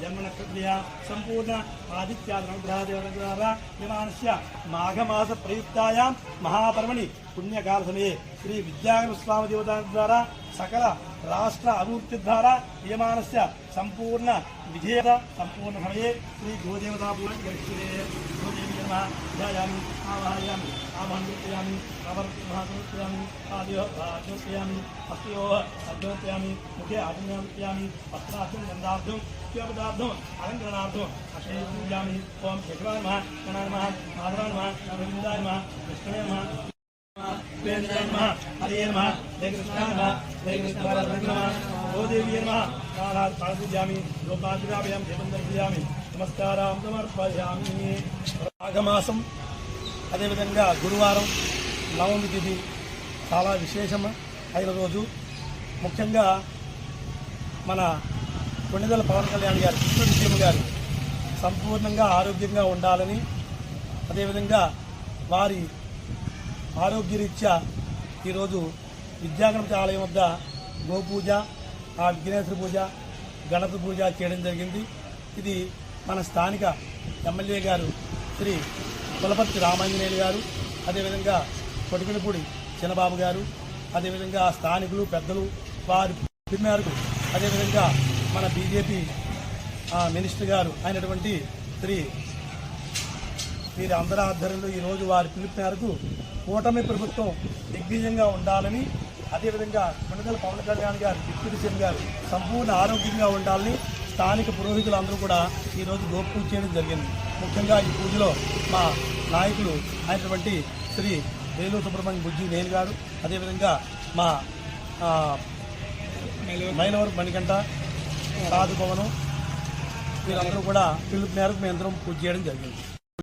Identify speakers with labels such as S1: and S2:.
S1: జన్మ నక్షత్రయ సంపూర్ణ ఆదిత్యానుగ్రహదేవత ద్వారా విమానస్య మాఘమాస ప్రయుక్తాయాం మహాపర్వణి పుణ్యకాల సమయే శ్రీ విద్యాగమ స్వామి దేవత ద్వారా సకల రాష్ట్ర అభివృద్ధి ద్వారా యమానస్య సంపూర్ణ విజేత సంపూర్ణ సమయే శ్రీ గోదేవతా పూజ గరిష్ఠే గోదేవి నమ. ధ్యాయామి ఆవాహయామి. ఆవాహయామి ప్రవర్తయామి ఆదియో ఆజ్ఞామి హస్తయో ముఖే ఆజ్ఞామి వస్త్రార్థం గంధార్థం ఉపయోగదార్థం అలంకరణార్థం అక్షయ పూజామి ఓం శశివాయ నమ. గణాయ నమ. మాధవాయ నమ. గోవిందాయ నమ. హరే నమ. హరే కృష్ణ నమ. హరే కృష్ణ నమ. గోదేవి నమ. కాళాత్ పాదపూజామి లోకాభిరామయామి దేవం దర్శయామి నమస్కారం సమర్పయామి. మాఘమాసం అదేవిధంగా గురువారం నవమి తిథి. చాలా విశేషం అయిన రోజు. ముఖ్యంగా మన కొన్నిదల పవన్ కళ్యాణ్ గారు కృష్ణ విజయం గారు సంపూర్ణంగా ఆరోగ్యంగా ఉండాలని అదేవిధంగా వారి ఆరోగ్యరీత్యా ఈరోజు విద్యాగణపతి ఆలయం వద్ద గోపూజ ఆ విఘ్నేశ్వర పూజ గణపతి పూజ చేయడం జరిగింది. ఇది మన స్థానిక ఎమ్మెల్యే గారు శ్రీ కులపర్తి రామాంజనేయులు గారు అదేవిధంగా కొటికినపూడి చిన్నబాబు గారు అదేవిధంగా స్థానికులు పెద్దలు వారి మేరకు అదేవిధంగా మన బీజేపీ మినిస్టర్ గారు అయినటువంటి శ్రీ వీరి అందరి ఆధ్వర్యంలో ఈరోజు వారి పిలుపు మేరకు కూటమి ప్రభుత్వం దిగ్విజయంగా ఉండాలని అదేవిధంగా కొనగల పవన్ కళ్యాణ్ గారు డిప్యూటీ సీఎం గారు సంపూర్ణ ఆరోగ్యంగా ఉండాలని స్థానిక పురోహితులందరూ కూడా ఈరోజు గోపూజ చేయడం జరిగింది. ముఖ్యంగా ఈ పూజలో మా నాయకులు అయినటువంటి శ్రీ వేలు సుబ్రహ్మణ్యం బుజ్జి నేను గారు అదేవిధంగా మా ఆ, మైలవరం మణికంఠ రాజభవనం వీరందరూ కూడా పిలుపు మేరకు మేము అందరం పూజ చేయడం జరిగింది.